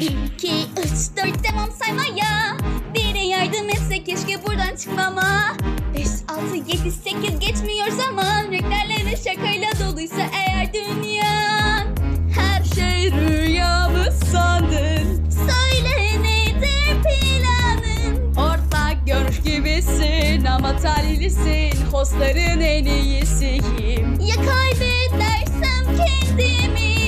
2, 3, 4 devam saymaya. Biri yardım etse keşke buradan çıkmama. 5, 6, 7, 8 geçmiyor zaman. Renklerle şakayla doluysa eğer dünyan Her şey rüya mı sandın? Söyle nedir planın? Ortak görüş gibisin ama talihlisin. Hostların en iyisiyim Ya kaybedersem kendimi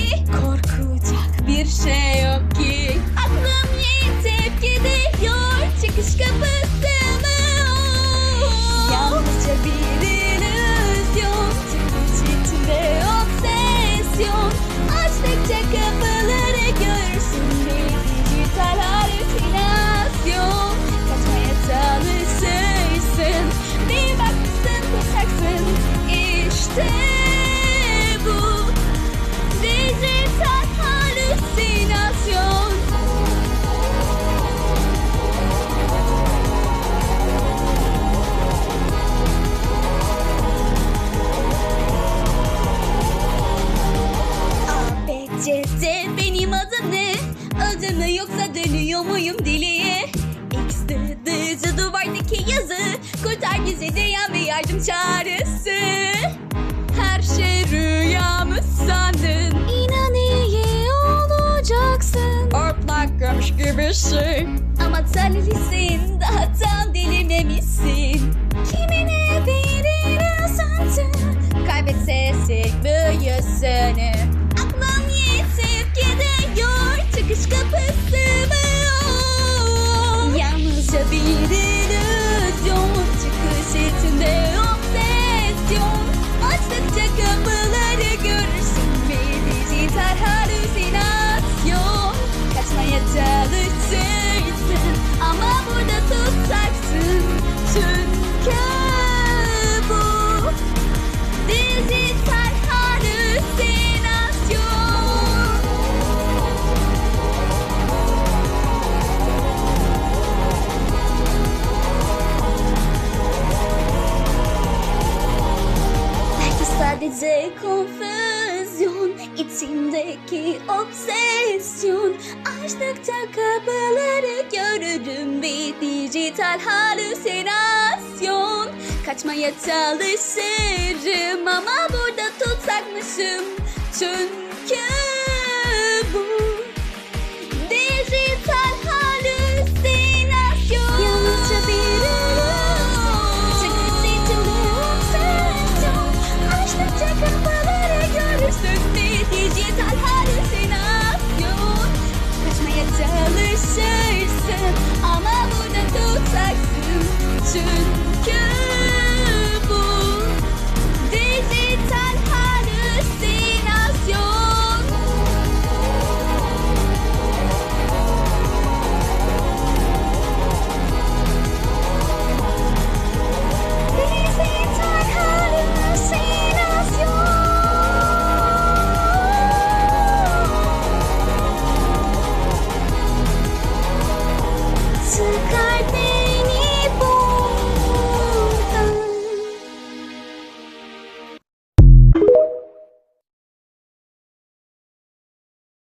dönüyor muyum deliye? C, duvardaki yazı. Kurtar bizi diyen bir yardım çağrısı. Her şey rüya mı sandın? İnan iyi olacaksın. Ortlak görmüş gibisin. Ama talihlisin daha tam dilimlemişsin Kimine birine sandın Kaybetseydik büyüsünü. Aklım yetip gidiyor Çıkış kapısı sadece konfüzyon içimdeki obsesyon. Açtıkça kapıları görürüm bir dijital halüsinasyon Kaçmaya çalışırım ama burada tutsakmışım. Çünkü bu dijital halüsinasyon. Yalnızca bir Çıkış içinde obsesyon Açtıkça kapıları görürsün. Dijital halüsinasyon. Kaçmaya çalışırsın